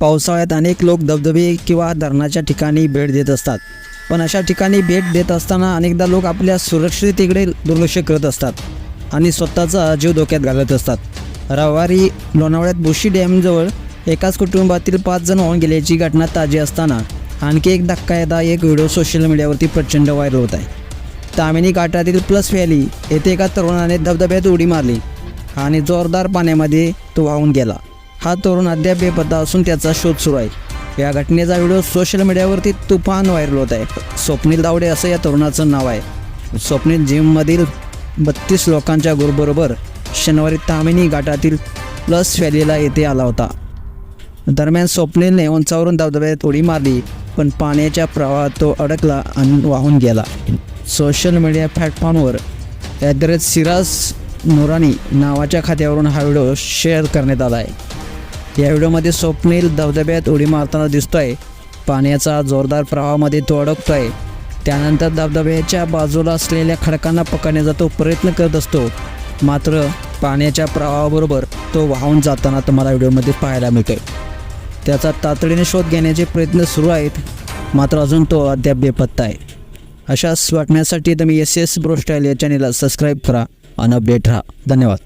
पावसाळ्यात अनेक लोक धबधबे किंवा धरणाच्या ठिकाणी भेट देत असतात. पण अशा ठिकाणी भेट देत असताना अनेकदा लोक आपल्या सुरक्षिततेकडे दुर्लक्ष करत असतात आणि स्वतःचा जीव धोक्यात घालत असतात. रविवारी लोणावळ्यात बोशी डॅमजवळ एकाच कुटुंबातील पाच जण वाहून गेल्याची घटना ताजी असताना आणखी एक धक्कादायक व्हिडिओ सोशल मीडियावरती प्रचंड व्हायरल होत आहे. तामिनी घाटातील प्लस व्हॅली येथे एका तरुणाने धबधब्यात उडी मारली आणि जोरदार पाण्यामध्ये तो वाहून गेला. हा तरुण अद्याप बेपत्ता असून त्याचा शोध सुरू आहे. या घटनेचा व्हिडिओ सोशल मीडियावरती तुफान व्हायरल होत आहे. स्वप्नील दावडे असं या तरुणाचं नाव आहे. स्वप्नील जिममधील बत्तीस लोकांच्या ग्रुपबरोबर शनिवारी तामिनी घाटातील प्लस व्हॅलीला येथे आला होता. दरम्यान स्वप्नीलने उंचावरून धबधब्यात उडी मारली पण पाण्याच्या प्रवाहात तो अडकला आणि वाहून गेला. सोशल मीडिया प्लॅटफॉर्मवर at the rate Siraj Noorani नावाच्या खात्यावरून हा व्हिडिओ शेअर करण्यात आला आहे. या व्हिडिओमध्ये स्वप्नील धबधब्यात उडी मारताना दिसतोय. पाण्याचा जोरदार प्रवाहामध्ये तो अडकतोय. त्यानंतर धबधब्याच्या बाजूला असलेल्या खडकांना पकडण्याचा तो प्रयत्न करत असतो. मात्र पाण्याच्या प्रवाहाबरोबर तो वाहून जाताना तुम्हाला व्हिडिओमध्ये पाहायला मिळतोय. त्याचा तातडीने शोध घेण्याचे प्रयत्न सुरू आहेत. मात्र अजून तो अद्याप बेपत्ता आहे. अशाच वाटण्यासाठी तुम्ही एस एस ब्रोस्टाईल या चॅनेलला सबस्क्राईब करा आणि अपडेट राहा. धन्यवाद.